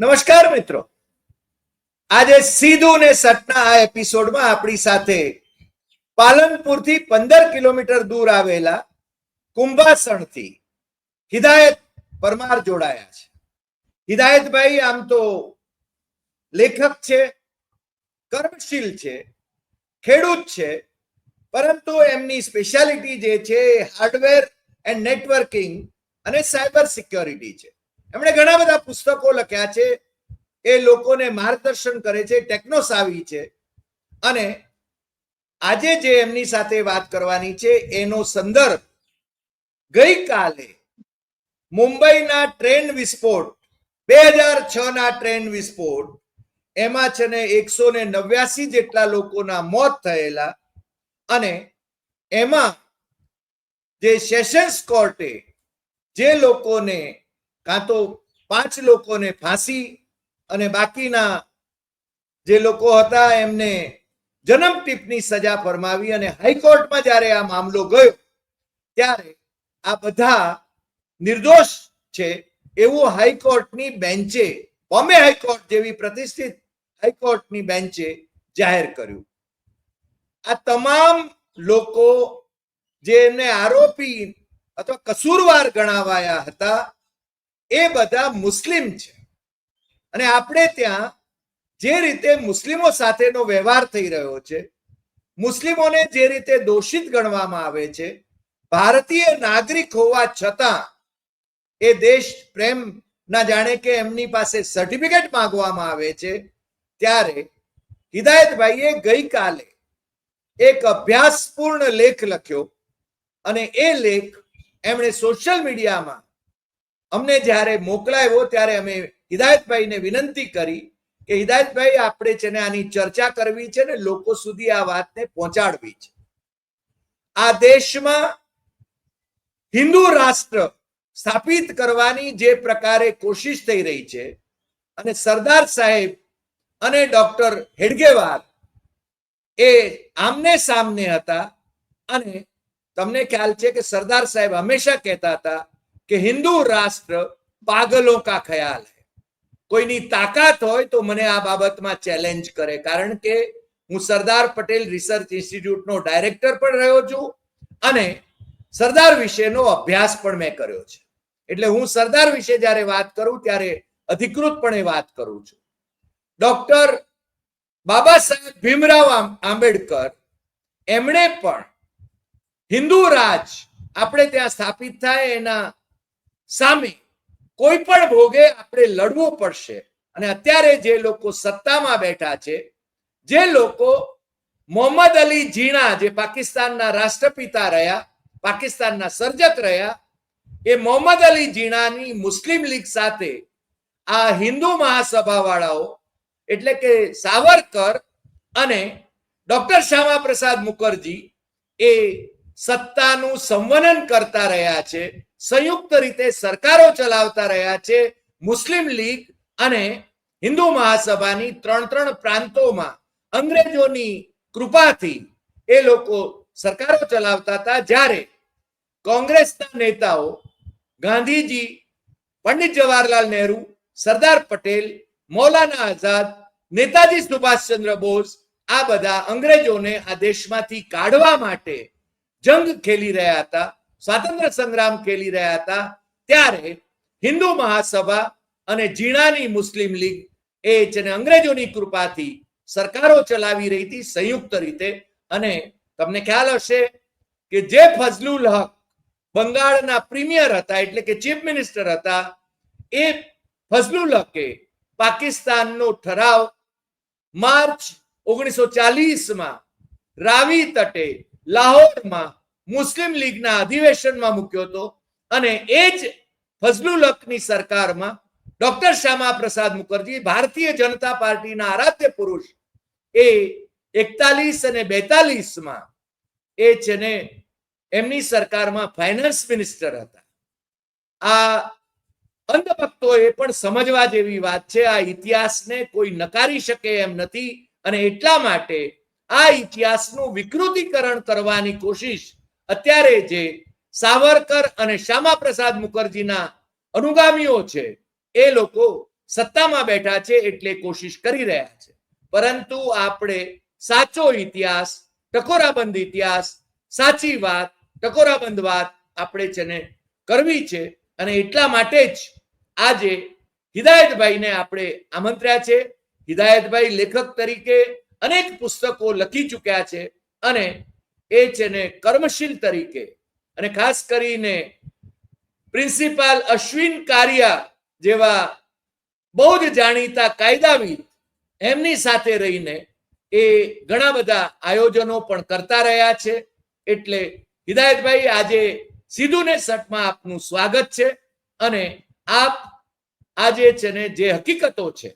નમસ્કાર મિત્રો. આજે સીધું ને સટના આ એપિસોડમાં આપણી સાથે પાલનપુરથી પંદર કિલોમીટર દૂર આવેલા કુંભાસણથી હિદાયત પરમાર જોડાયા છે. હિદાયતભાઈ, આમ તો લેખક છે, કર્મશીલ છે, ખેડૂત છે, પરંતુ એમની સ્પેશિયાલિટી જે છે હાર્ડવેર એન્ડ નેટવર્કિંગ અને સાયબર સિક્યોરિટી છે. એમણે ઘણા બધા પુસ્તકો લખ્યા છે. એ લોકોને માર્ગદર્શન કરે છે ટેકનો સાવી છે. અને આજે જે એમની સાથે વાત કરવાની છે, એનો સંદર્ભ ગઈકાલે મુંબઈના ટ્રેન વિસ્ફોટ, બે હજાર છ ના ટ્રેન વિસ્ફોટ, એમાં છે ને એકસો ને નવ્યાસી જેટલા લોકોના મોત થયેલા અને એમાં જે સેશન્સ કોર્ટે જે લોકોને કાં તો પાંચ લોકોને ફાંસી અને બાકીના જે લોકો હતા એમને જન્મ ટીપની સજા ફરમાવી અને હાઈકોર્ટમાં જ્યારે આ મામલો ગયો, ત્યારે આ બધા નિર્દોષ છે એવું હાઈકોર્ટની બેન્ચે, બોમ્બે હાઈકોર્ટ જેવી પ્રતિષ્ઠિત હાઈકોર્ટની બેન્ચે જાહેર કર્યું. આ તમામ લોકો જેને આરોપી અથવા કસૂરવાર ગણાવાયા હતા એ બધા મુસ્લિમ છે. અને આપણે ત્યાં જે રીતે મુસ્લિમો સાથેનો વ્યવહાર થઈ રહ્યો છે, મુસ્લિમોને જે રીતે દોષિત ગણવામાં આવે છે, ભારતીય નાગરિક હોવા છતાં એ દેશ પ્રેમ ના જાણે કે એમની પાસે સર્ટિફિકેટ માંગવામાં આવે છે, ત્યારે હિદાયતભાઈએ ગઈકાલે એક અભ્યાસપૂર્ણ લેખ લખ્યો અને એ લેખ એમણે સોશિયલ મીડિયામાં અમને જ્યારે મોકલાયો ત્યારે અમે હિદાયતભાઈને વિનંતી કરી કે હિદાયતભાઈ, આપણે છે ને આની ચર્ચા કરવી છે ને લોકો સુધી આ વાતને પહોંચાડવી છે. આ દેશમાં હિન્દુ રાષ્ટ્ર સ્થાપિત કરવાની જે પ્રકારે કોશિશ થઈ રહી છે અને સરદાર સાહેબ અને ડોક્ટર હેડગેવાર એ આમને સામને હતા અને તમને ખ્યાલ છે કે સરદાર સાહેબ હંમેશા કહેતા હતા કે હિન્દુ રાષ્ટ્ર પાગલો કા ખ્યાલ હૈ. કોઈની તાકાત હોય તો મને આ બાબતમાં ચેલેન્જ કરે. કારણ કે હું સરદાર પટેલ રિસર્ચ ઇન્સ્ટિટ્યૂટનો ડાયરેક્ટર પણ રહ્યો છું અને સરદાર વિશેનો અભ્યાસ પણ મેં કર્યો છે. એટલે હું સરદાર વિશે જ્યારે વાત કરું ત્યારે અધિકૃતપણે વાત કરું છું. ડોક્ટર બાબા સાહેબ ભીમરાવ આંબેડકર એમણે પણ હિન્દુ રાજ આપણે ત્યાં સ્થાપિત થાય એના સામે કોઈ પણ ભોગે આપણે લડવું પડશે. અને અત્યારે જે લોકો સત્તામાં બેઠા છે, જે લોકો મોહમ્મદ અલી ઝીણા જે પાકિસ્તાનના રાષ્ટ્રપિતા રહ્યા, પાકિસ્તાનના સર્જક રહ્યા, એ મોહમ્મદ અલી ઝીણાની મુસ્લિમ લીગ સાથે આ હિન્દુ મહાસભા વાળાઓ એટલે કે સાવરકર અને ડોક્ટર શ્યામા પ્રસાદ મુખર્જી એ સત્તાનું સંવનન કરતા રહ્યા છે. સંયુક્ત રીતે સરકારો ચલાવતા રહ્યા છે, મુસ્લિમ લીગ અને હિન્દુ મહાસભાની ત્રણ ત્રણ પ્રાંતોમાં અંગ્રેજોની કૃપાથી એ લોકો સરકારો ચલાવતા હતા, જ્યારે કોંગ્રેસના નેતાઓ ગાંધીજી, પંડિત જવાહરલાલ નહેરુ, સરદાર પટેલ, મૌલાના આઝાદ, નેતાજી સુભાષચંદ્ર બોઝ આ બધા અંગ્રેજોને આ દેશમાંથી કાઢવા માટે જંગ ખેલી રહ્યા હતા. સ્વાતંત્ર્ય સંગ્રામ ખેલી રહ્યા હતા. ત્યારે હિન્દુ મહાસભા અને જીણાની મુસ્લિમ લીગ એ છે અંગ્રેજોની કૃપાથી સરકારો ચલાવી રહી હતી સંયુક્ત રીતે. અને તમને ખ્યાલ હશે કે જે ફઝલુલ હક બંગાળના પ્રીમિયર હતા, એટલે કે ચીફ મિનિસ્ટર હતા, એ ફઝલુલ હકે પાકિસ્તાનનો ઠરાવ માર્ચ ઓગણીસો ચાલીસમાં રાવી તટે લાહોરમાં મુસ્લિમ લીગના અધિવેશનમાં મૂક્યો હતો અને એ જ ફઝલુલ હકની સરકારમાં ડોક્ટર શ્યામા પ્રસાદ મુખર્જી, ભારતીય જનતા પાર્ટીના આરાધ્ય પુરુષ, એ એકતાલીસ અને બેતાલીસમાં એ છે ને એમની સરકારમાં ફાઇનાન્સ મિનિસ્ટર હતા. આ અંધભક્તોએ પણ સમજવા જેવી વાત છે, આ ઇતિહાસને કોઈ નકારી શકે એમ નથી અને એટલા માટે આ ઇતિહાસનું વિકૃતિકરણ કરવાની કોશિશ અત્યારે જે સાવરકર અને શ્યામા પ્રસાદ મુખર્જીના અનુગામીઓ છે, એ લોકો સત્તામાં બેઠા છે એટલે કોશિશ કરી રહ્યા છે. પરંતુ આપણે સાચો ઇતિહાસ, ટકોરાબંધ ઇતિહાસ, સાચી વાત, ટકોરાબંધ વાત આપણે જેને કરવી છે અને એટલા માટે જ આજે હિદાયતભાઈને આપણે આમંત્ર્યા છે. હિદાયતભાઈ લેખક તરીકે અનેક પુસ્તકો લખી ચૂક્યા છે અને એ છે ને કર્મશીલ તરીકે અને ખાસ કરીને પ્રિન્સિપાલ અશ્વિન કારિયા જેવા બહુ જ જાણીતા કાયદાવિદ એમની સાથે રહીને એ ઘણા બધા આયોજનો પણ કરતા રહ્યા છે. એટલે હિદાયતભાઈ, આજે સીધું ને સટમાં આપનું સ્વાગત છે અને આપ આજે છે ને જે હકીકતો છે,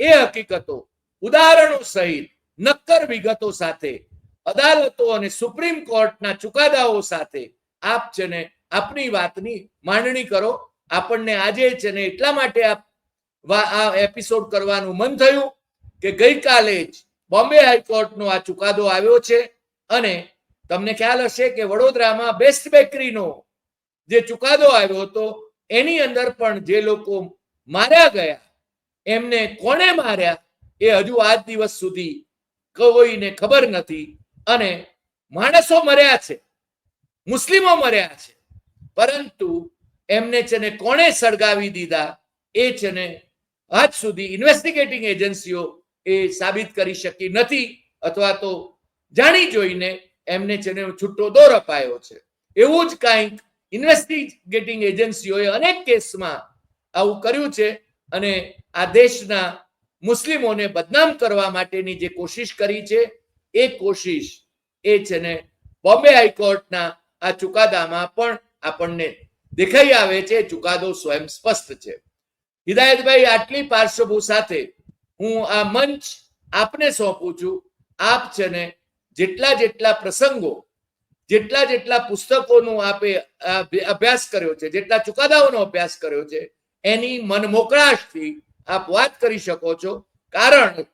એ હકીકતો ઉદાહરણો સહિત નક્કર વિગતો સાથે અદાલતો અને સુપ્રીમ કોર્ટના ચુકાદાઓ સાથે આપ છે ને આપની વાતની માંડણી કરો, આપણને આજે છે ને એટલા માટે આપ આ એપિસોડ કરવાનું મન થયું કે ગઈકાલે જ બોમ્બે હાઈકોર્ટનો આ ચુકાદો આવ્યો છે અને તમને ખ્યાલ હશે કે વડોદરામાં બેસ્ટ બેકરીનો જે ચુકાદો આવ્યો હતો, એની અંદર પણ જે લોકો માર્યા ગયા, એમને કોણે માર્યા, એ હજુ આજ દિવસ સુધી કોઈને ખબર નથી. અને માણસો મર્યા છે. મુસ્લિમો મર્યા છે. પરંતુ એમને છે ને કોણે સળગાવી દીધા? એ છે ને આજ સુધી ઇન્વેસ્ટિગેટિંગ એજન્સીઓ એ સાબિત કરી શકી નથી અથવા તો જાણી જોઈને એમને છે ને છૂટો દોર અપાયો છે. એવું જ કાંઈક ઇન્વેસ્ટિગેટિંગ એજન્સીઓએ અનેક કેસમાં આવું કર્યું છે અને આ દેશના મુસ્લિમોને બદનામ કરવા માટેની જે કોશિશ કરી છે એ કોશિશ એ છે ને બોમ્બે હાઈકોર્ટના આ ચુકાદામાં પણ આપણને દેખાઈ આવે છે ચુકાદો સ્વયં સ્પષ્ટ છે. હિદાયતભાઈ, આટલી પાર્શ્વભૂ સાથે હું આ મંચ આપને સોંપું છું. આપ છે ને જેટલા જેટલા પ્રસંગો, જેટલા જેટલા પુસ્તકોનું આપે અભ્યાસ કર્યો છે, જેટલા ચુકાદાઓનો અભ્યાસ કર્યો છે, એની મન મોકળાશથી આપ વાત કરી શકો છો. કારણ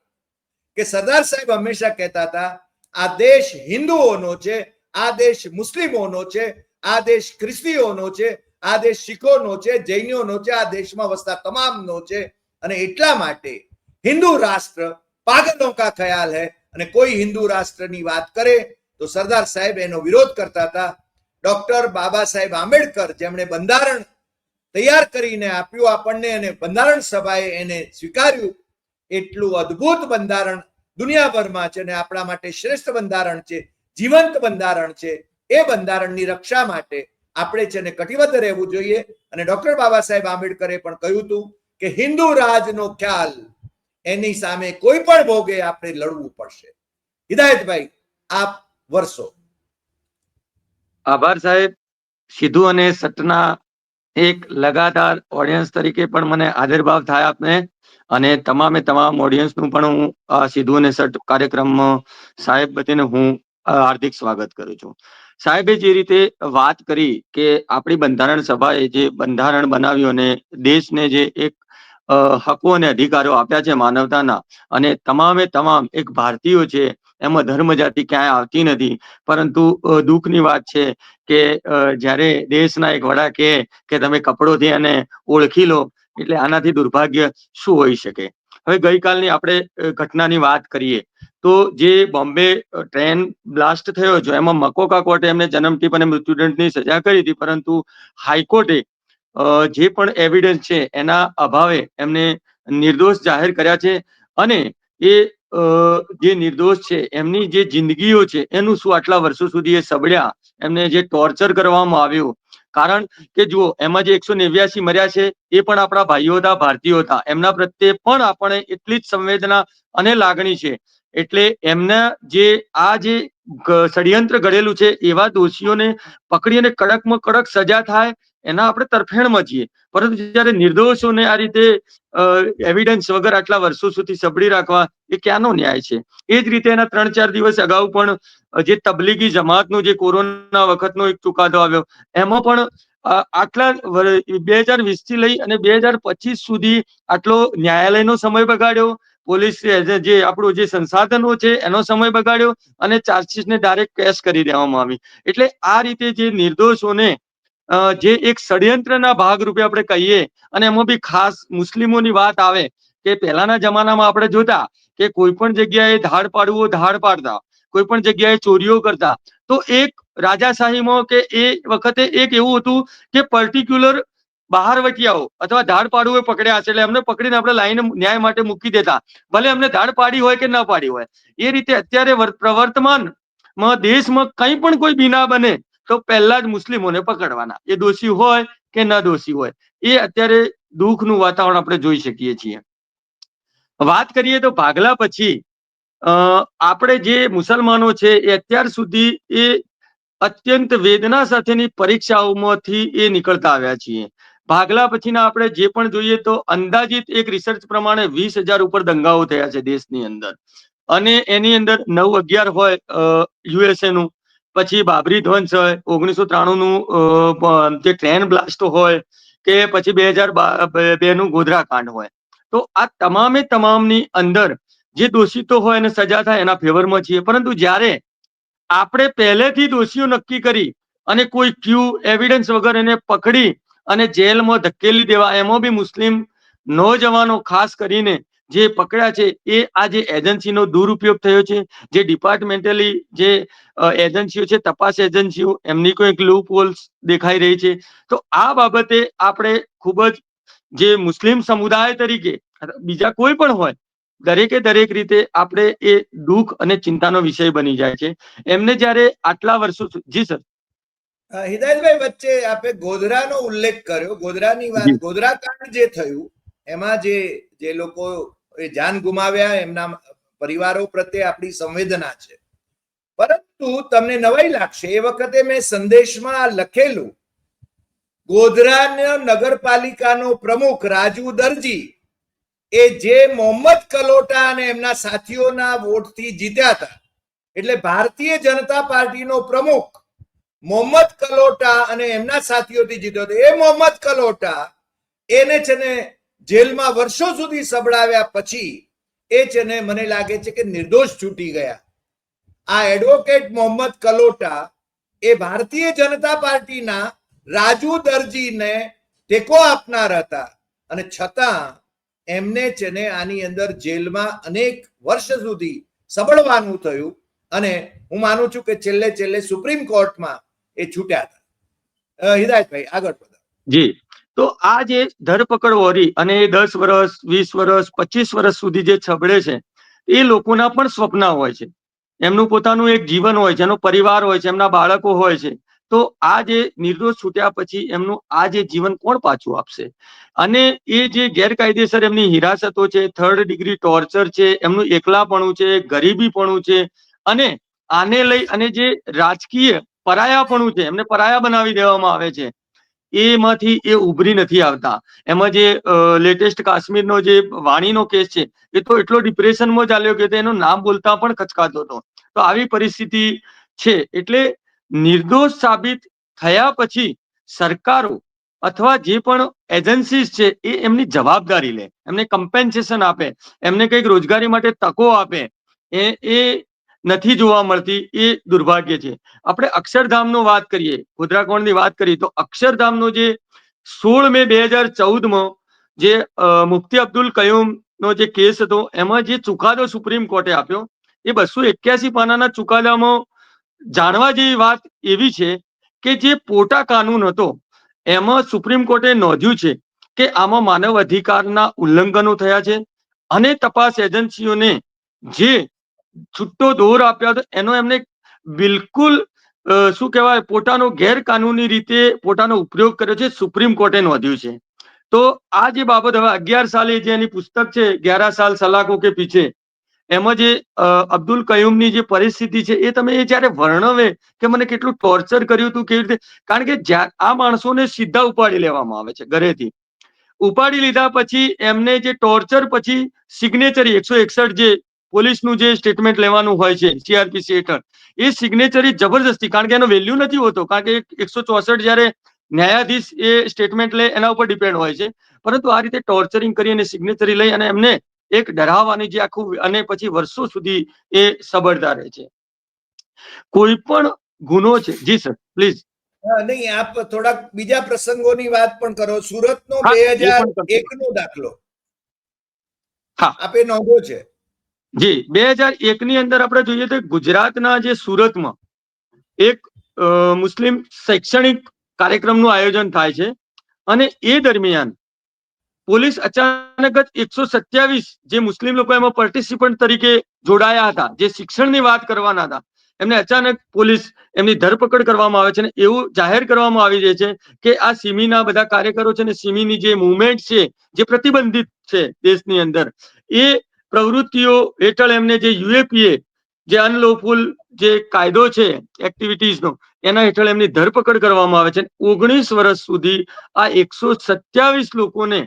કે સરદાર સાહેબ હંમેશા કહેતા હતા, આ દેશ હિન્દુઓનો છે, આ દેશ મુસ્લિમોનો છે, આ દેશ ખ્રિસ્તીઓનો છે, આ દેશ શીખોનો છે, જૈનોનો છે, આ દેશમાં વસતા તમામનો છે. અને એટલા માટે હિન્દુ રાષ્ટ્ર પાગલો કા ખ્યાલ હે અને કોઈ હિન્દુ રાષ્ટ્રની વાત કરે તો સરદાર સાહેબ એનો વિરોધ કરતા હતા. ડોક્ટર બાબા સાહેબ આંબેડકર જેમણે બંધારણ તૈયાર કરીને આપ્યું આપણને અને બંધારણ સભાએ એને સ્વીકાર્યું એટલું અદ્ભુત બંધારણ દુનિયાભરમાં છે અને આપણા માટે શ્રેષ્ઠ બંધારણ છે, જીવંત બંધારણ છે. એ બંધારણની રક્ષા માટે આપણે છે ને કટિબદ્ધ રહેવું જોઈએ. અને ડોક્ટર બાબા સાહેબ આંબેડકરે પણ કહ્યું હતું કે હિન્દુ રાજનો ખ્યાલ એની સામે કોઈ પણ ભોગે આપણે લડવું પડશે. હિદાયતભાઈ, આપ વર્ષો આભાર સાહેબ. સિદ્ધુ અને સટના એક લગાતાર ઓડિયન્સ તરીકે પણ મને આદરભાવ થાય આપને. અને તમામે તમામ ઓડિયન્સનું પણ હું આ સીધું અને સટ કાર્યક્રમમાં સાહેબ બધીને હું હાર્દિક સ્વાગત કરું છું. સાહેબે જે રીતે વાત કરી કે આપણી બંધારણ સભાએ જે બંધારણ બનાવ્યું અને દેશને જે એક હકો અને અધિકારો આપ્યા છે માનવતાના અને તમામે તમામ એક ભારતીયો છે એમાં ધર્મ જાતિ ક્યાંય આવતી નથી. પરંતુ દુઃખની વાત છે કે જ્યારે દેશના એક વડા કહે કે તમે કપડોથી એને ઓળખી લો, એટલે આનાથી દુર્ભાગ્ય શું હોઈ શકે? હવે ગઈકાલની આપણે ઘટનાની વાત કરીએ, તો જે બોમ્બે ટ્રેન બ્લાસ્ટ થયો છે એમાં મકોકા કોર્ટે એમને જન્મટીપ અને મૃત્યુદંડની સજા કરી હતી, પરંતુ હાઈકોર્ટે જે પણ એવિડન્સ છે એના અભાવે એમને નિર્દોષ જાહેર કર્યા છે અને એ જે નિર્દોષ છે, એમની જે જિંદગીઓ છે, એનું શું આટલા વર્ષો સુધી એ સબળ્યા, એમને જે ટોર્ચર કરવામાં આવ્યું. કારણ કે જુઓ, એમાં જે એકસો નેવ્યાસી મર્યા છે, એ પણ આપણા ભાઈઓ હતા, ભારતીયો હતા. એમના પ્રત્યે પણ આપણે એટલી જ સંવેદના અને લાગણી છે. એટલે એમના જે, આ જે ષડયંત્ર ઘડેલું છે, એવા દોષીઓને પકડી અને કડકમાં કડક સજા થાય એના આપણે તરફેણમાં છીએ પરંતુ જ્યારે નિર્દોષોને આ રીતે એવિડન્સ વગર આટલા વર્ષો સુધી સબડી રાખવા, એ ક્યાંનો ન્યાય છે? એ જ રીતે એના ત્રણ ચાર દિવસ અગાઉ પણ, જે તબલીગી જમાતનો, જે કોરોના વખતનો એક ચુકાદો આવ્યો, એમાં પણ આટલા બે હજાર વીસથી લઈ અને બે હજાર પચીસ સુધી આટલો ન્યાયાલયનો સમય બગાડ્યો. પોલીસ જે આપણું જે સંસાધનો છે, એનો સમય બગાડ્યો અને ચાર્જશીટને ડાયરેક્ટ કેશ કરી દેવામાં આવી. એટલે આ રીતે જે નિર્દોષોને જે એક ષડયંત્રના ભાગરૂપે આપણે કહીએ અને એમાં બી ખાસ મુસ્લિમોની વાત આવે કે પહેલાના જમાનામાં આપણે જોતા કે કોઈ પણ જગ્યાએ ધાડ પાડવો ધાડ પાડતા, કોઈ પણ જગ્યાએ ચોરીઓ કરતા, તો એક રાજાશાહીમાં કે એ વખતે એક એવું હતું કે પર્ટિક્યુલર બહાર વટિયાઓ અથવા ધાડ પાડવું પકડ્યા હશે એટલે એમને પકડીને આપણે લાઈન ન્યાય માટે મૂકી દેતા. ભલે એમને ધાડ પાડી હોય કે ન પાડી હોય. એ રીતે અત્યારે પ્રવર્તમાન દેશમાં કંઈ પણ કોઈ બીના બને તો પહેલા જ મુસ્લિમોને પકડવાના. એ દોષી હોય કે ન દોષી હોય, એ અત્યારે દુઃખનું વાતાવરણ આપણે જોઈ શકીએ છીએ. વાત કરીએ તો ભાગલા પછી આપણે જે મુસલમાનો છે એ અત્યાર સુધી એ અત્યંત વેદના સાથેની પરીક્ષાઓમાંથી એ નીકળતા આવ્યા છીએ. ભાગલા પછીના આપણે જે પણ જોઈએ તો અંદાજિત એક રિસર્ચ પ્રમાણે વીસ હજાર ઉપર દંગાઓ થયા છે દેશની અંદર. અને એની અંદર નવ અગિયાર હોય યુએસએ નું. પછી બાબરી ધ્વંસ હોય ઓગણીસો ત્રાણું નું જે ટ્રેન બ્લાસ્ટ હોય કે પછી બે હજાર બે નું ગોધરા કાંડ હોય. તો આ તમામે તમામની અંદર જે દોષિતો હોય એને સજા થાય એના ફેવરમાં છીએ. પરંતુ જ્યારે આપણે પહેલેથી દોષીઓ નક્કી કરી અને કોઈ ક્યુ એવિડન્સ વગર એને પકડી અને જેલમાં ધકેલી દેવા, એમાં બી મુસ્લિમ નોજવાનો ખાસ કરીને જે પકડ્યા છે એ આ જે એજન્સીનો દુરુપયોગ થયો છે જે ડિપાર્ટમેન્ટલી જે એજન્સીઓ છે તપાસ એજન્સીઓ એમની કોઈ લૂપ હોલ્સ દેખાઈ રહી છે. તો આ બાબતે આપણે ખૂબ જ જે મુસ્લિમ સમુદાય તરીકે બીજા કોઈ પણ હોય દરેકે દરેક રીતે આપણે એ દુઃખ અને ચિંતાનો વિષય બની જાય છે. એમને જ્યારે આટલા વર્ષો જી સર. હિદાયતભાઈ વચ્ચે આપે ગોધરાનો ઉલ્લેખ કર્યો. ગોધરાની વાત ગોધરા કાંડ જે થયું એમાં જે જે લોકો એ જાન ગુમાવ્યા, એમના પરિવારો પ્રત્યે આપણી સંવેદના છે. પરંતુ તમને નવાઈ લાગશે, એ વખતે મેં સંદેશમાં લખેલું ગોધરા નગરપાલિકાનો પ્રમુખ રાજુ દરજી એ જે મોહમ્મદ કલોટા અને એમના સાથીઓના વોટથી જીત્યા હતા, એટલે ભારતીય જનતા પાર્ટીનો પ્રમુખ મોહમ્મદ કલોટા અને એમના સાથીઓથી જીત્યો હતો. એ મોહમ્મદ કલોટા એને છે ને જેલમાં વર્ષો સુધી સબડાવ્યા પછી એ છે મને લાગે છે કે નિર્દોષ છૂટી ગયા. આ એડવોકેટ મોહમ્મદ કલોટા એ ભારતીય જનતા પાર્ટીના રાજુ દરજીને ટેકો આપનાર હતા અને છતાં એમને છે ને આની અંદર જેલમાં અનેક વર્ષ સુધી સબળવાનું થયું અને હું માનું છું કે છેલ્લે છેલ્લે સુપ્રીમ કોર્ટમાં એ છૂટ્યા હતા. હિદાયતભાઈ, આગળ વધો. જી. તો આ જે ધરપકડ વોરી અને એ દસ વર્ષ વીસ વર્ષ પચીસ વર્ષ સુધી જે છબડે છે, એ લોકોના પણ સ્વપ્ન હોય છે. એમનું પોતાનું એક જીવન હોય છે, એનો પરિવાર હોય છે, એમના બાળકો હોય છે. તો આ જે નિર્દોષ છૂટ્યા પછી એમનું આ જે જીવન કોણ પાછું આપશે? અને એ જે ગેરકાયદેસર એમની હિરાસતો છે થર્ડ ડિગ્રી ટોર્ચર છે, એમનું એકલાપણું છે, ગરીબીપણું છે, અને આને લઈ અને જે રાજકીય પરાયાપણું છે, એમને પરાયા બનાવી દેવામાં આવે છે. એમાંથી એ ઉભરી નથી આવતા. એમાં જે લેટેસ્ટ કાશ્મીરનો જે વાણીનો કેસ છે, એ તો એટલો ડિપ્રેશનમાં ચાલ્યો કે એનું નામ બોલતા પણ ખચકાતો હતો. તો આવી પરિસ્થિતિ છે એટલે નિર્દોષ સાબિત થયા પછી સરકારો અથવા જે પણ એજન્સીસ છે, એ એમની જવાબદારી લે, એમને કમ્પેન્સેશન આપે, એમને કંઈક રોજગારી માટે તકો આપે. એ એ નથી જોવા મળતી એ દુર્ભાગ્ય છે. આપણે અક્ષરધામનો વાત કરીએ, ગોધરાકોણની વાત કરીએ, તો અક્ષરધામનો જે સોળ મે બે હજાર ચૌદમાં જે મુફ્તી અબ્દુલ કયુમનો જે કેસ હતો, એમાં જે ચુકાદો સુપ્રીમ કોર્ટે આપ્યો, એ બસો એક્યાસી પાનાના ચુકાદામાં જાણવા જેવી વાત એવી છે કે જે પોટા કાનૂન હતો, એમાં સુપ્રીમ કોર્ટે નોંધ્યું છે કે આમાં માનવ અધિકારના ઉલ્લંઘનો થયા છે અને તપાસ એજન્સીઓને જે છૂટો દોર આપ્યો હતો. એનો એમને બિલકુલ શું કહેવાય, પોતાનો ગેરકાનૂની રીતે પોતાનો ઉપયોગ કર્યો છે. સુપ્રીમ કોર્ટે નોંધ્યું છે. તો આ જે બાબત હવે અગિયાર સાલે જે એની પુસ્તક છે ગ્યારા સાલ સલાકો કે પીછે, એમાં જે અબ્દુલ કયુમની જે પરિસ્થિતિ છે, એ તમે એ જ્યારે વર્ણવે કે મને કેટલું ટોર્ચર કર્યું હતું, કેવી રીતે? કારણ કે આ માણસોને સીધા ઉપાડી લેવામાં આવે છે, ઘરેથી. ઉપાડી લીધા પછી એમને જે ટોર્ચર પછી સિગ્નેચરી એકસો એકસઠ જે પોલીસનું જે સ્ટેટમેન્ટ લેવાનું હોય છે સીઆરપીસી હેઠળ એ સિગ્નેચરી જબરજસ્તી કારણ કે એનો વેલ્યુ નથી હોતો કારણ કે એકસો ચોસઠ જ્યારે ન્યાયાધીશ એ સ્ટેટમેન્ટ લે એના ઉપર ડિપેન્ડ હોય છે. પરંતુ આ રીતે ટોર્ચરિંગ કરી અને સિગ્નેચરી લઈ અને એમને એક ડરાવવાની જે આખું અને પછી વર્ષો સુધી એ સબળતા રહે છે. કોઈ પણ ગુનો છે જી સર પ્લીઝ નહીં આપ થોડાક બીજા પ્રસંગોની વાત પણ કરો. સુરતનો બે હજાર એક નો દાખલો. હા. આપે નોંધો છે. જી, બે હજાર એક ની અંદર આપણે જોઈએ તો ગુજરાતના જે સુરતમાં એક મુસ્લિમ શૈક્ષણિક કાર્યક્રમનું આયોજન થાય છે અને એ દરમિયાન પોલીસ અચાનક જ એકસો સત્યાવીસ જે મુસ્લિમ લોકો એમાં પાર્ટિસિપન્ટ તરીકે જોડાયા હતા, જે શિક્ષણની વાત કરવાના હતા, એમને અચાનક પોલીસ એમની ધરપકડ કરવામાં આવે છે અને એવું જાહેર કરવામાં આવી જાય છે કે આ સિમીના બધા કાર્યકરો છે ને સિમીની જે મુવમેન્ટ છે, જે પ્રતિબંધિત છે દેશની અંદર, એ પ્રવૃત્તિઓ હેઠળ એમને જે યુએપીએ જે અનલોફુલ જે કાયદો છે એક્ટિવિટીઝનો એના હેઠળ એમની ધરપકડ કરવામાં આવે છે. ઓગણીસ વર્ષ સુધી આ એકસો સત્યાવીસ લોકોને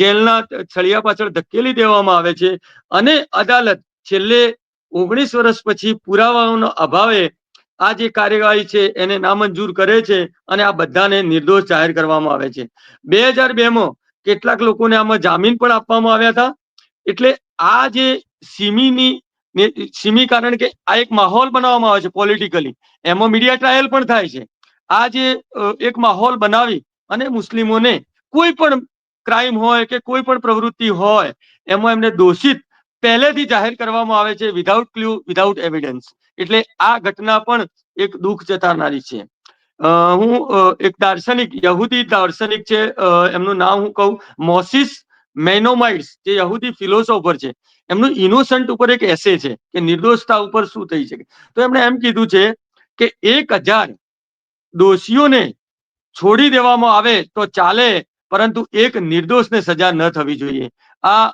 જેલના છળિયા પાછળ ધકેલી દેવામાં આવે છે. અને અદાલત છેલ્લે ઓગણીસ વર્ષ પછી પુરાવાઓના અભાવે આ જે કાર્યવાહી છે, એને નામંજૂર કરે છે અને આ બધાને નિર્દોષ જાહેર કરવામાં આવે છે. બે હજાર બે માં કેટલાક લોકોને આમાં જામીન પણ આપવામાં આવ્યા હતા. એટલે આ જે સિમીની સિમી કારણ કે આ એક માહોલ બનાવવામાં આવે છે પોલિટિકલી એમાં મીડિયા ટ્રાયલ પણ થાય છે. આ જે એક માહોલ બનાવી અને મુસ્લિમોને કોઈ પણ ક્રાઇમ હોય કે કોઈ પણ પ્રવૃત્તિ હોય, એમાં એમને દોષિત પહેલેથી જાહેર કરવામાં આવે છે વિધાઉટ ક્લ્યુ વિધાઉટ એવિડન્સ એટલે આ ઘટના પણ એક દુઃખ જતાનારી છે. હું એક દાર્શનિક, યહૂદી દાર્શનિક છે. એમનું નામ હું કહું, મોસિસ મેનોમાઇડ્સ, જે યહૂદી ફિલોસોફર છે, એમનું ઇનોસન્ટ ઉપર એક એસે છે કે નિર્દોષતા ઉપર શું થઈ શકે. તો એમણે એમ કીધું છે કે એક હજાર દોષીઓને છોડી દેવામાં આવે તો ચાલે, પરંતુ એક નિર્દોષને સજા ન થવી જોઈએ. આ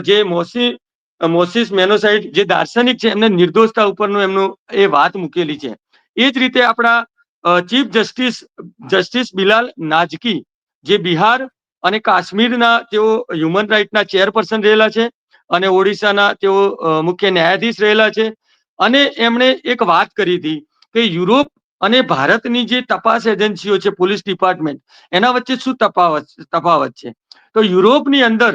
જે મોસી મોસિસ મેનોસાઇડ જે દાર્શનિક છે, એમને નિર્દોષતા ઉપરનું એમનું એ વાત મૂકેલી છે. એ જ રીતે આપણા chief justice justice Bilal Nazki, જે બિહાર અને કાશ્મીરના તેઓ હ્યુમન રાઇટના ચેરપર્સન રહેલા છે અને ઓડિશાના તેઓ મુખ્ય ન્યાયાધીશ રહેલા છે. અને એમણે એક વાત કરી હતી કે યુરોપ અને ભારતની જે તપાસ એજન્સીઓ છે, પોલીસ ડિપાર્ટમેન્ટ, એના વચ્ચે શું તફાવત તફાવત છે? તો યુરોપની અંદર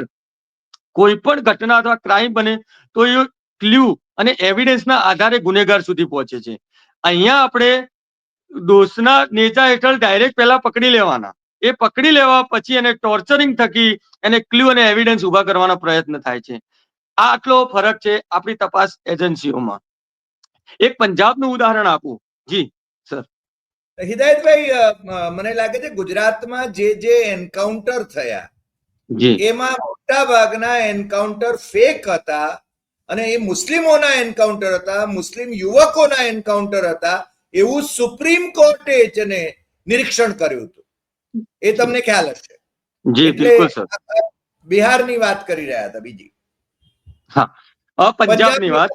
કોઈ પણ ઘટના અથવા ક્રાઇમ બને તો એ ક્લ્યુ અને એવિડન્સના આધારે ગુનેગાર સુધી પહોંચે છે. અહીંયા આપણે દોષના નેજા હેઠળ ડાયરેક્ટ પહેલા પકડી લેવાના. એ પકડી લેવા પછી એને ટોર્ચરિંગ થકી એને ક્લ્યુ અને એવિડન્સ ઊભા કરવાનો પ્રયત્ન થાય છે. આ આટલો ફરક છે આપણી તપાસ એજન્સીઓમાં. એક પંજાબનું ઉદાહરણ આપું. જી હિદાયતભાઈ મને લાગે છે ગુજરાતમાં જે જે એન્કાઉન્ટર થયા એમાં મોટા ભાગના એન્કાઉન્ટર ફેક હતા અને એ મુસ્લિમોના એન્કાઉન્ટર હતા મુસ્લિમ યુવકોના એન્કાઉન્ટર હતા એવું સુપ્રીમ કોર્ટે જેને નિરીક્ષણ કર્યું હતું. એ તમને ખ્યાલ હશે. જી બિલકુલ સર. બિહારની વાત કરી રહ્યા હતા બીજી. હા પંજાબની વાત.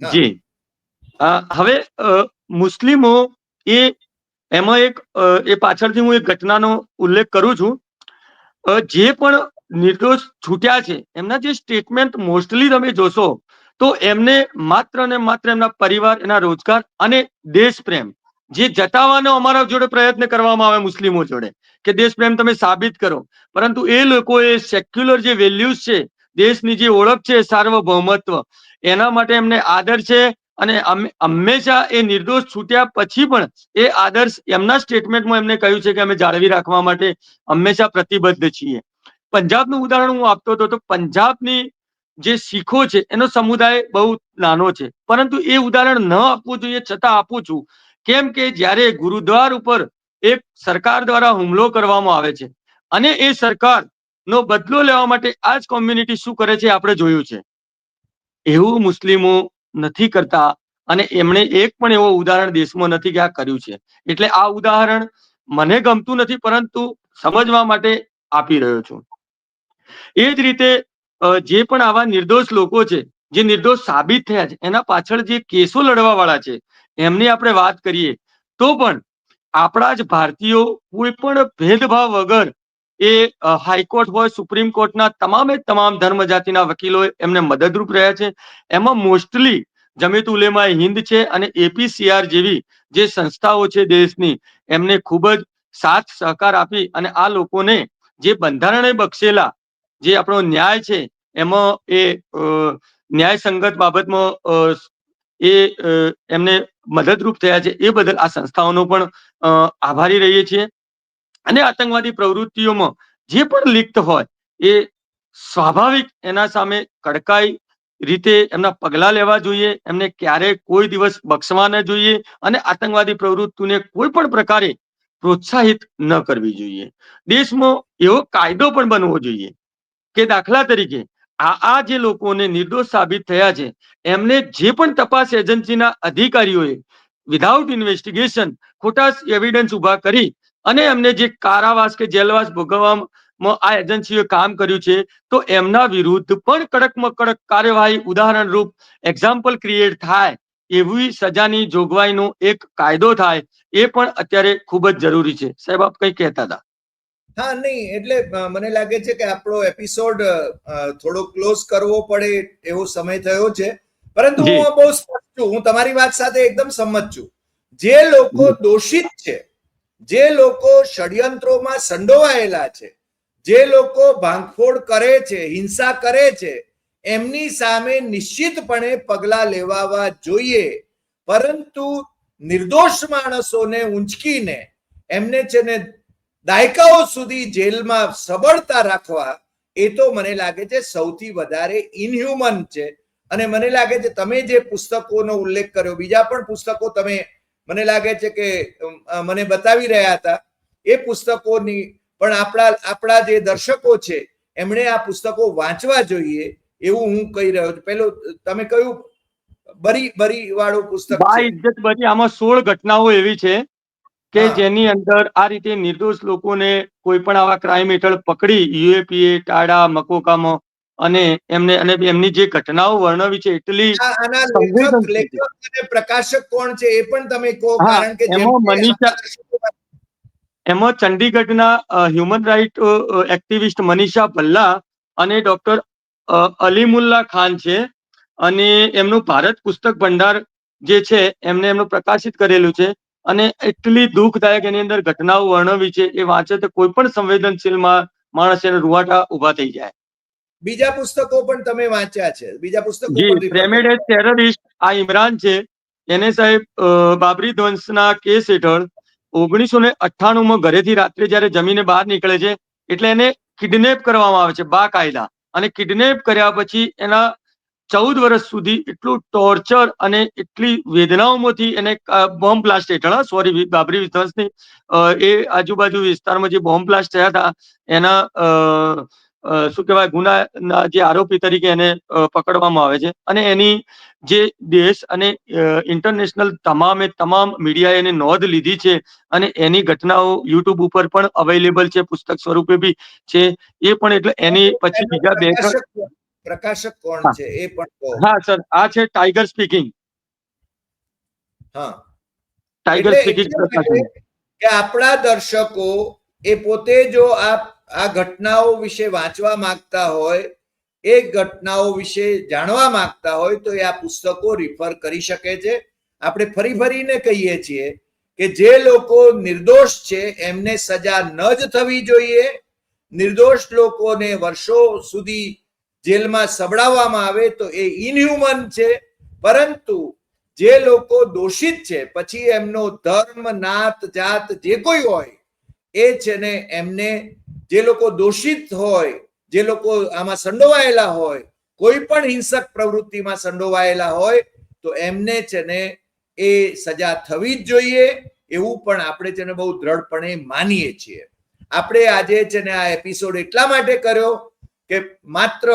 જી. હવે મુસ્લિમો એ એમાં એક એ પાછળથી હું એક ઘટનાનો ઉલ્લેખ કરું છું. જે પણ નિર્દોષ છૂટ્યા છે એમના જે સ્ટેટમેન્ટ મોસ્ટલી તમે જોશો તો એમને માત્ર ને માત્ર એમના પરિવાર એના રોજગાર અને દેશ પ્રેમ જે જતાવાનો અમારા જોડે પ્રયત્ન કરવામાં આવે મુસ્લિમો જોડે. કે દેશ પ્રેમ તમે સાબિત કરો. પરંતુ એ લોકોએ સેક્યુલર જે વેલ્યુઝ છે, દેશની જે ઓળખ છે, સાર્વભૌમત્વ, એના માટે એમને આદર છે અને હંમેશા એ નિર્દોષ છૂટ્યા પછી પણ એ આદર્શ એમના સ્ટેટમેન્ટમાં એમને કહ્યું છે કે અમે જાળવી રાખવા માટે હંમેશા પ્રતિબદ્ધ છીએ. પંજાબનું ઉદાહરણ હું આપતો હતો તો પંજાબની જે શીખો છે, એનો સમુદાય બહુ નાનો છે. પરંતુ એ ઉદાહરણ ન આપવું જોઈએ, છતાં આપું છું. કેમ કે જ્યારે ગુરુદ્વાર ઉપર એક સરકાર દ્વારા હુમલો કરવામાં આવે છે. અને એ સરકાર નો બદલો લેવા માટે આ જ કોમ્યુનિટી શું કરે છે આપણે જોયું છે. એવું મુસ્લિમો નથી કરતા અને એમણે એક પણ એવો ઉદાહરણ દેશમાં નથી કે આ કર્યું છે. એટલે આ ઉદાહરણ મને ગમતું નથી, પરંતુ સમજવા માટે આપી રહ્યો છું. એ જ રીતે જે પણ આવા નિર્દોષ લોકો છે, જે નિર્દોષ સાબિત થયા છે, એના પાછળ જે કેસો લડવા વાળા છે, એમની આપણે વાત કરીએ તો પણ આપણા જ ભારતીયો કોઈ પણ ભેદભાવ વગર એ હાઈકોર્ટ હોય, સુપ્રીમ કોર્ટના તમામે તમામ ધર્મ જાતિના વકીલો એમને મદદરૂપ રહ્યા છે. એમાં મોસ્ટલી જમીત ઉલેમા હિન્દ છે અને એપીસીઆર જેવી જે સંસ્થાઓ છે દેશની, એમને ખૂબ જ સાથ સહકાર આપી અને આ લોકોને જે બંધારણે બક્ષેલા જે આપણો ન્યાય છે, એમાં એ ન્યાય સંગત બાબતમાં એ એમને મદદરૂપ થયા છે, એ બદલ આ સંસ્થાઓનો પણ આભારી રહીએ છીએ. અને આતંકવાદી પ્રવૃત્તિઓમાં જે પણ લિપ્ત હોય, એ સ્વાભાવિક એના સામે કડકાઈ રીતે એમના પગલા લેવા જોઈએ, એમને ક્યારેય કોઈ દિવસ બક્ષવા ન જોઈએ અને આતંકવાદી પ્રવૃત્તિને કોઈ પણ પ્રકારે પ્રોત્સાહિત ન કરવી જોઈએ. દેશમાં એવો કાયદો પણ બનવો જોઈએ કે દાખલા તરીકે આ જે લોકોને નિર્દોષ સાબિત થયા છે, એમને જે પણ તપાસ એજન્સીના અધિકારીઓએ વિધાઉટ ઇન્વેસ્ટિગેશન ખોટા એવિડન્સ ઊભા કરી અને એમને જે કારાવાસ કે જેલવાસ ભોગવવામાં આ એજન્સીઓએ કામ કર્યું છે, તો એમના વિરુદ્ધ પણ કડકમાં કડક કાર્યવાહી ઉદાહરણ રૂપ એક્ઝામ્પલ ક્રિએટ થાય એવી સજાની જોગવાઈનો એક કાયદો થાય એ પણ અત્યારે ખૂબ જ જરૂરી છે. સાહેબ, આપ કઈ કહેતા હતા? હા નહીં એટલે મને લાગે છે કે આપણો એપિસોડ થોડો ક્લોઝ કરવો પડે એવો સમય થયો છે. પરંતુ હું બહુ સ્પષ્ટ છું. હું તમારી વાત સાથે એકદમ સંમત છું. જે લોકો દોષિત છે જે લોકો ષડયંત્રોમાં સંડોવાયેલા છે જે લોકો ભાંગફોડ કરે છે હિંસા કરે છે એમની સામે નિશ્ચિતપણે પગલા લેવાવા જોઈએ. પરંતુ નિર્દોષ માણસોને ઊંચકીને એમને છે ને દાયકાઓ સુધી જેલમાં સબળતા રાખવા, એ તો મને લાગે છે સૌથી વધારે ઇનહ્યુમન છે. અને મને લાગે છે તમે જે પુસ્તકોનો ઉલ્લેખ કર્યો, બીજા પણ પુસ્તકો તમે મને લાગે છે કે મને બતાવી રહ્યા હતા, એ પુસ્તકોની પણ આપણા આપણા જે દર્શકો છે, એમણે આ પુસ્તકો વાંચવા જોઈએ એવું હું કહી રહ્યો છું. પેલું, તમે કયું? બરી બરી વાળું પુસ્તક આમાં સોળ ઘટનાઓ એવી છે કે જેની અંદર આ રીતે નિર્દોષ લોકોને કોઈ પણ આવા ક્રાઇમ હેઠળ પકડી યુએપીએ ટાડા મકોકામાં અને એમને અને એમની જે ઘટનાઓ વર્ણવી છે એટલી પ્રકાશક કોણ છે એ પણ તમે કહો કારણ કે એમાં મનીષા- એમાં ચંડીગઢના human right activist Manisha Bhalla અને ડોક્ટર અલીમુલ્લા ખાન છે અને એમનું ભારત પુસ્તક ભંડાર જે છે એમને એમનું પ્રકાશિત કરેલું છે. અને એટલી દુઃખદાયક એની અંદર ઘટનાઓ વર્ણવી છે એ વાંચે તો કોઈ પણ સંવેદનશીલ માણસ એને રૂવાટા ઊભા થઈ જાય. બીજા પુસ્તકો પણ તમે વાંચ્યા છે. બીજા પુસ્તકો પ્રેમેડ એઝ ટેરરિસ્ટ આ ઇમરાન છે. એને સાહેબ બાબરી ધ્વંસના કેસ હેઠળ ઓગણીસો ને અઠ્ઠાણું માં ઘરેથી રાત્રે જ્યારે જમીને બહાર નીકળે છે એટલે એને કિડનેપ કરવામાં આવે છે બા કાયદા અને કિડનેપ કર્યા પછી એના ચૌદ વર્ષ સુધી એટલું ટોર્ચર અને એટલી વેદનાઓમાંથી એને બોમ્બ બ્લાસ્ટ હેઠળ સોરી બાબરી વિધ્વંસની એ આજુબાજુ વિસ્તારમાં જે બોમ્બ બ્લાસ્ટ થયા હતા એના શું કહેવાય ગુનાના જે આરોપી તરીકે એને પકડવામાં આવે છે. અને એની જે દેશ અને ઇન્ટરનેશનલ તમામે તમામ મીડિયાએ એને નોંધ લીધી છે અને એની ઘટનાઓ યુટ્યુબ ઉપર પણ અવેલેબલ છે પુસ્તક સ્વરૂપે બી છે. એ પણ એટલે એની પછી બીજા બે પ્રકાશક કોણ-. છે એ પણ હા સર આ છે ટાઈગર સ્પીકિંગ હા. ટાઈગર સ્પીકિંગ કે આપણા દર્શકો એ પોતે જો આ આ ઘટનાઓ વિશે વાંચવા માંગતા હોય એ ઘટનાઓ વિશે જાણવા માંગતા હોય તો એ આ પુસ્તકો રિફર કરી શકે છે. આપણે ફરી ફરીને કહીએ છીએ કે જે લોકો નિર્દોષ છે એમને સજા ન જ થવી જોઈએ. નિર્દોષ લોકોને વર્ષો સુધી જેલમાં સબડાવવામાં આવે તો એ ઇનહ્યુમન છે. પરંતુ જે લોકો દોષિત છે, પછી એમનો ધર્મ, નાત, જાત, જે કોઈ હોય, એ છે ને એમને જે લોકો દોષિત હોય, જે લોકો આમાં સંડોવાયેલા હોય, કોઈ પણ હિંસક પ્રવૃત્તિમાં સંડોવાયેલા હોય, તો એમને છે ને એ સજા થવી જ જોઈએ. એવું પણ આપણે છે ને બહુ દ્રઢપણે માનીએ છીએ. આપણે આજે છે ને આ એપિસોડ એટલા માટે કર્યો કે માત્ર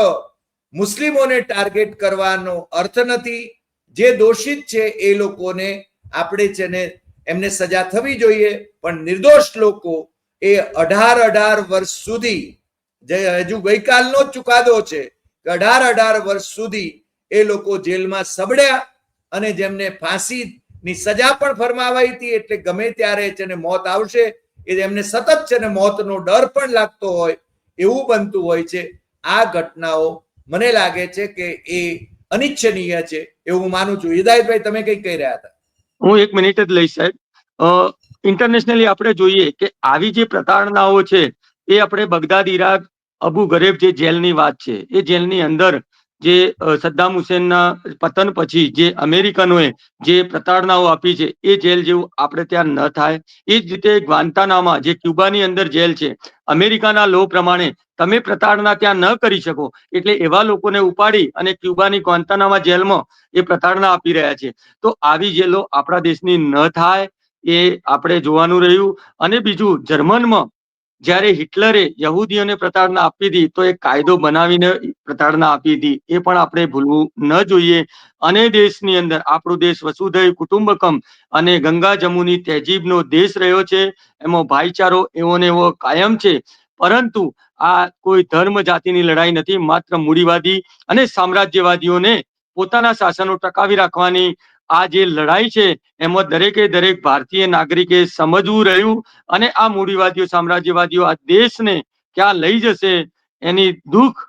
મુસ્લિમોને ટાર્ગેટ કરવાનો અર્થ નથી, જે દોષિત છે એ લોકોને આપણે છે ને એમને સજા થવી જોઈએ, પણ નિર્દોષ લોકો એ અઢાર અઢાર વર્ષ સુધી, જે હજુ ગઈકાલનો ચુકાદો છે અઢાર અઢાર વર્ષ સુધી એ લોકો જેલમાં સબડ્યા અને જેમને ફાંસીની સજા પણ ફરમાવાઈ હતી, એટલે ગમે ત્યારે છે ને મોત આવશે, એ એમને સતત છે ને મોતનો ડર પણ લાગતો હોય એવું બનતું હોય છે, આ ઘટનાઓ મને લાગે છે કે એ અનિચ્છનીય છે એવું માનું છું. હિદાયતભાઈ, તમે કઈ કહી રહ્યા હતા? હું એક મિનિટ જ લઈશ સાહેબ. ઇન્ટરનેશનલી આપણે જોઈએ કે આવી જે પ્રતાડનાઓ છે, એ આપણે બગદાદ, ઇરાક, અબુ ગરેબ જે જેલની વાત છે, એ જેલની અંદર જે સદ્દામ હુસેનના પતન પછી જે અમેરિકનોએ જે પ્રતાડનાઓ આપી છે, એ જેલ જેવું આપણે ત્યાં ન થાય. એ જ રીતે ગ્વાન્તાનામા જે ક્યુબાની અંદર જેલ છે અમેરિકાના લો પ્રમાણે તમે પ્રતાડના ત્યાં ન કરી શકો. એટલે એવા લોકોને ઉપાડી અને ક્યુબાની કોન્તાનામાં જેલમાં એ પ્રતાડના આપી રહ્યા છે. તો આવી જેલો આપણા દેશની ન થાય એ આપણે જોવાનું રહ્યું. અને બીજું, જર્મનમાં જ્યારે હિટલરે યહૂદીઓને પ્રતાડના આપી હતી તો એક કાયદો બનાવીને પ્રતાડના આપી હતી એ પણ આપણે ભૂલવું ન જોઈએ. અને દેશની અંદર આપણો દેશ વસુધૈવ કુટુંબકમ અને ગંગા જમુની તહેજીબનો દેશ રહ્યો છે, એમાં ભાઈચારો એવો ને એવો કાયમ છે. પરંતુ આ કોઈ ધર્મ જાતિની લડાઈ નથી, માત્ર મૂડીવાદી અને સામ્રાજ્યવાદીઓને પોતાના શાસનો ટકાવી રાખવાની આ જે લડાઈ છે, એમાં દરેકે દરેક ભારતીય નાગરિકે સમજવું રહ્યું અને આ મૂડીવાદીઓ, સામ્રાજ્યવાદીઓ આ દેશને ક્યાં લઈ જશે, એની દુઃખ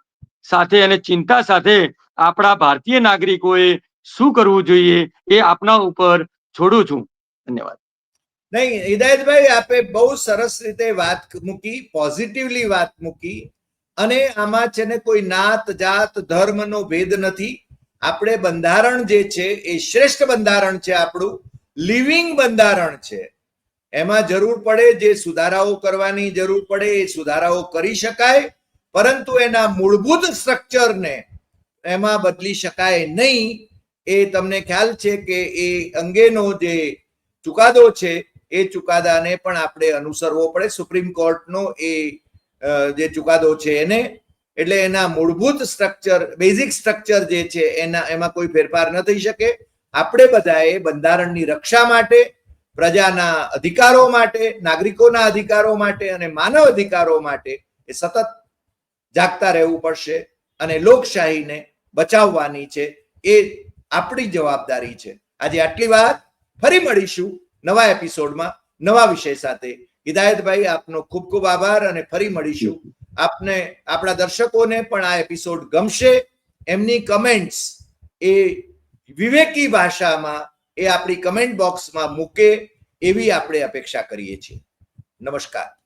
સાથે અને ચિંતા સાથે આપણા ભારતીય નાગરિકોએ શું કરવું જોઈએ એ આપના ઉપર છોડું છું. ધન્યવાદ. નહીં, હિદાયતભાઈ, આપે બહુ સરસ રીતે વાત મૂકી, પોઝિટિવલી વાત મૂકી અને આમાં છે ને કોઈ નાત જાત, ધર્મનો ભેદ નથી. આપણે બંધારણ જે છે એ શ્રેષ્ઠ બંધારણ છે આપણું, લિવિંગ બંધારણ છે. એમાં જરૂર પડે જે સુધારાઓ કરવાની જરૂર પડે એ સુધારાઓ કરી શકાય, પરંતુ એના મૂળભૂત સ્ટ્રક્ચરને એમાં બદલી શકાય નહીં. એ તમને ખ્યાલ છે કે એ અંગેનો જે ચુકાદો છે, એ ચુકાદાને પણ આપણે અનુસરવો પડે. સુપ્રીમ કોર્ટનો એ જે ચુકાદો છે એને એટલે એના મૂળભૂત સ્ટ્રક્ચર બેઝિક સ્ટ્રક્ચર જે છે, એના, એમાં કોઈ ફેરફાર ન થઈ શકે. આપણે બધાએ બંધારણની રક્ષા માટે, પ્રજાના અધિકારો માટે, નાગરિકોના અધિકારો માટે અને માનવ અધિકારો માટે એ સતત જાગતા રહેવું પડશે અને લોકશાહીને બચાવવાની છે એ આપણી જવાબદારી છે. આજે આટલી વાત. ફરી મળીશું નવા એપિસોડમાં નવા વિષય સાથે. હિદાયતભાઈ, આપનો ખૂબ ખૂબ આભાર અને ફરી મળીશું. આપને, આપણા દર્શકોને પણ આ એપિસોડ ગમશે. એમની કમેન્ટ્સ એ વિવેકી ભાષામાં, એ આપણી કમેન્ટ બોક્સમાં મૂકે, એવી આપણે અપેક્ષા કરીએ છીએ. નમસ્કાર.